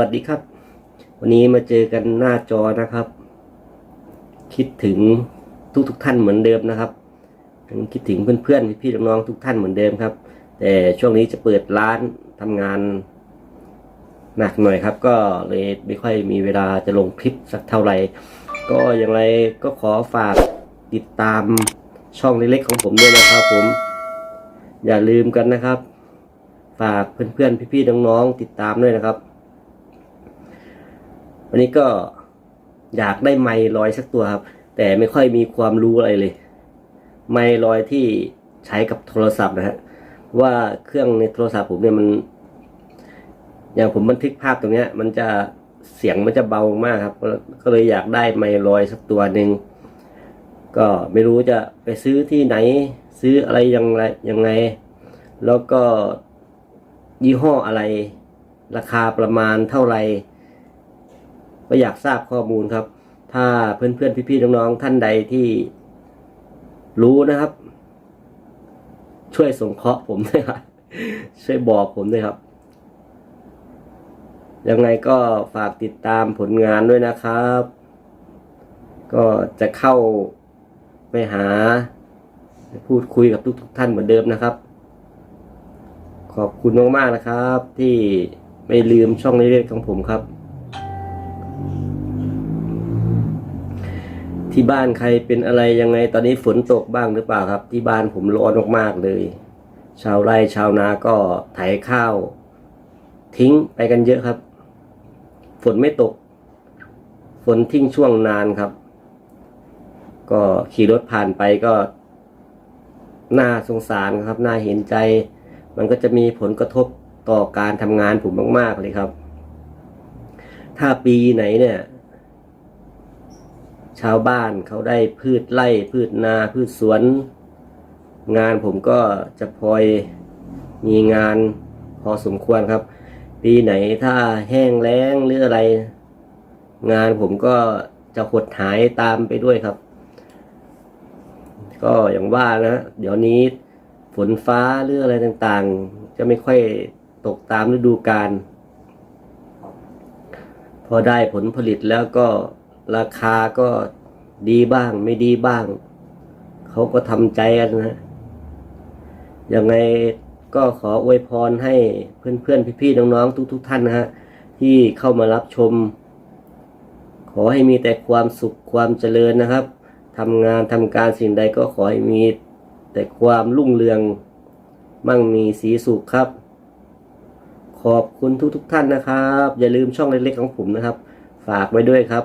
วัสดีครับ วันนี้มาเจอกันหน้าจอนะครับ คิดถึงทุกทุกๆท่านเหมือนเดิมนะครับคิดถึงเพื่อนๆพี่ๆน้องๆทุกท่านเหมือนเดิมครับ แต่ช่วงนี้จะเปิดร้านทำงานหนักหน่อยครับ ก็เลยไม่ค่อยมีเวลาจะลงคลิปสักเท่าไหร่ ก็อย่างไรก็ขอฝากติดตามช่องเล็กๆของผมด้วยนะครับ ผม อย่าลืมกันนะครับ ฝากเพื่อนๆพี่ๆน้องๆติดตามด้วยนะครับ วันนี้ก็อยากได้ไมค์ลอยสักตัวครับ แต่ไม่ค่อยมีความรู้อะไรเลย ไมค์ลอยที่ใช้กับโทรศัพท์นะฮะว่าเครื่องในโทรศัพท์ผมเนี่ยมัน อย่างผมบันทึกภาพตรงเนี้ย มันจะเสียงมันจะเบามากครับ ก็เลยอยากได้ไมค์ลอยสักตัวหนึ่งก็ไม่รู้จะไปซื้อที่ไหน ซื้ออะไรยังไงยังไง แล้วก็ยี่ห้ออะไร ราคาประมาณเท่าไหร่ ก็อยากทราบข้อมูลครับ ถ้าเพื่อนๆพี่ๆน้องๆท่านใดที่รู้นะครับ ช่วยส่งเคราะห์ผมด้วยครับช่วยบอกผมด้วยครับ ยังไงก็ฝากติดตามผลงานด้วยนะครับ ก็จะเข้าไปหา พูดคุยกับทุกๆท่านเหมือนเดิมนะครับ ขอบคุณมากๆนะครับ ที่ไม่ลืมช่องเล็กๆของผมครับ ที่บ้านใครเป็นอะไรยังไง ตอนนี้ฝนตกบ้างหรือเปล่าครับ ที่บ้านผมร้อนมากๆเลย ชาวไร่ชาวนาก็ไถข้าว ทิ้งไปกันเยอะครับ ฝนไม่ตก ฝนทิ้งช่วงนานครับ ก็ขี่รถผ่านไปก็ น่าสงสารครับ น่าเห็นใจ มันก็จะมีผลกระทบต่อการทำงานผมมาก ๆเลยครับ ถ้าปีไหนเนี่ย ชาวบ้านเขาได้พืชไร่พืชนาพืชสวน งานผมก็จะพลอยมีงานพอสมควรครับ ปีไหนถ้าแห้งแล้งหรืออะไร งานผมก็จะหดหายตามไปด้วยครับ ก็อย่างว่านะเดี๋ยวนี้ฝนฟ้าหรืออะไรต่างๆ จะไม่ค่อยตกตามฤดูกาลพอได้ผลผลิตแล้วก็ ราคาก็ดีบ้างไม่ดีบ้าง เขาก็ทำใจกันนะยังไงก็ขออวยพรให้เพื่อนๆพี่ๆน้องๆทุก ๆ ท่านนะฮะที่เข้ามารับชม ขอให้มีแต่ความสุขความเจริญนะครับทำงานทำการสิ่งใดก็ขอให้มีแต่ความรุ่งเรืองมั่งมีสีสุขครับ ขอบคุณทุกๆท่านนะครับ อย่าลืมช่องเล็กๆของผมนะครับ ฝากไว้ด้วยครับ